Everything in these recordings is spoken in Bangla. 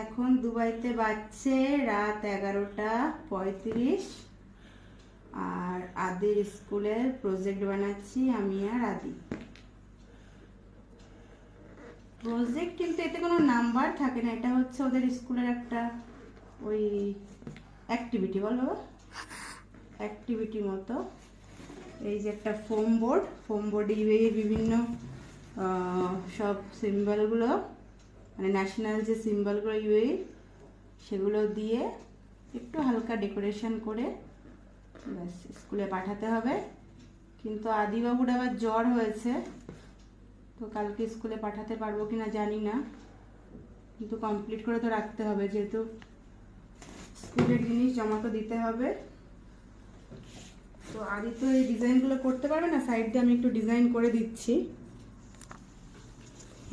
এখন দুবাইতে বাজছে রাত এগারোটা পঁয়ত্রিশ। আর আদির স্কুলের প্রজেক্ট বানাচ্ছি আমি আর আদি। প্রজেক্ট কিন্তু এতে কোনো নাম্বার থাকে না, এটা হচ্ছে ওদের স্কুলের একটা ওই অ্যাক্টিভিটি বলো অ্যাক্টিভিটি মতো। এই যে একটা ফোম বোর্ড ফোম বোর্ডে বিভিন্ন সব সিম্বলগুলো মানে ন্যাশনাল যে সিম্বলগুলো ইউএ সেগুলো দিয়ে একটু হালকা ডেকোরেশন করে ব্যাস স্কুলে পাঠাতে হবে। কিন্তু আদিবাবুর আবার জ্বর হয়েছে, তো কালকে স্কুলে পাঠাতে পারব কিনা জানি না। কিন্তু কমপ্লিট করে তো রাখতে হবে, যেহেতু স্কুলের জিনিস জমা তো দিতে হবে। তো আদি তো এই ডিজাইনগুলো করতে পারবে না সাইড দিয়ে আমি একটু ডিজাইন করে দিচ্ছি।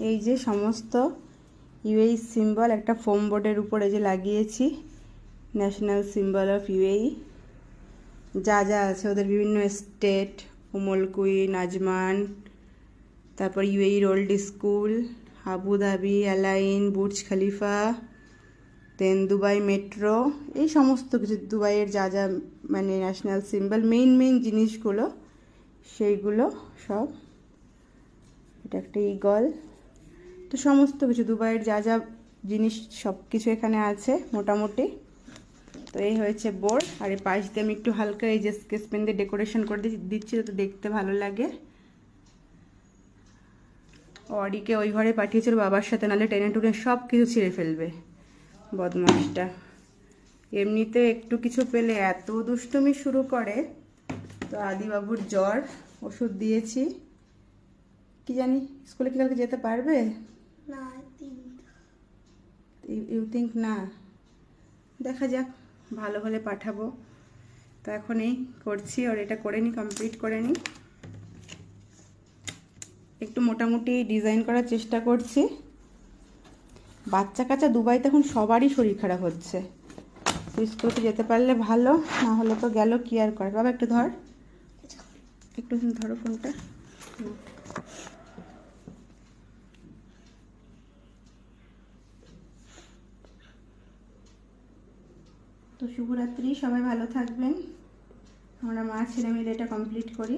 এই যে সমস্ত ইউএই সিম্বল একটা ফোম বোর্ডের উপরে যে লাগিয়েছি ন্যাশনাল সিম্বল অফ ইউএই যা যা আছে, ওদের বিভিন্ন state Umm al Quwain Ajman তারপর ইউএই রোল্ড school Abu Dhabi Al Ain Burj Khalifa then Dubai metro এই সমস্ত কিছু দুবাইয়ের যা যা মানে ন্যাশনাল সিম্বল মেইন মেইন জিনিসগুলো, সেইগুলো সব। এটা একটা ইগল তো সমস্ত কিছু, দুবাইয়ের যা যা জিনিস সব কিছু এখানে আছে মোটামুটি। তো এই হয়েছে বোর্ড। আর এই পাশ দিয়ে আমি একটু হালকা এই যে স্কেচ পেন দিয়ে ডেকোরেশন করে দিচ্ছি তো দেখতে ভালো লাগে। অডিকে ওই ঘরে পাঠিয়েছিল বাবার সাথে, নাহলে টেনে টুনে সব কিছু ছিঁড়ে ফেলবে বদমাসটা এমনিতে একটু কিছু পেলে এত দুষ্টুমি শুরু করে। তো আদিবাবুর জ্বর, ওষুধ দিয়েছি। কি জানি, স্কুলে কি কালকে যেতে পারবে? ইউ থিঙ্ক না? দেখা যাক ভালো হলে পাঠাবো। তো এখন এই করছি আর এটা করে নিই কমপ্লিট করে নিই। একটু মোটামুটি ডিজাইন করার চেষ্টা করছি। বাচ্চা কাচ্চা দুবাইতে এখন সবারই শরীর খারাপ হচ্ছে। স্কুলে যেতে পারলে ভালো না হলে তো গেল কি আর করে বাবা একটু ধর। একটু ধরো ফোনটা তো শুভরাত্রি সবাই ভালো থাকবেন। আমরা মা ছেলে মিলে এটা কমপ্লিট করি।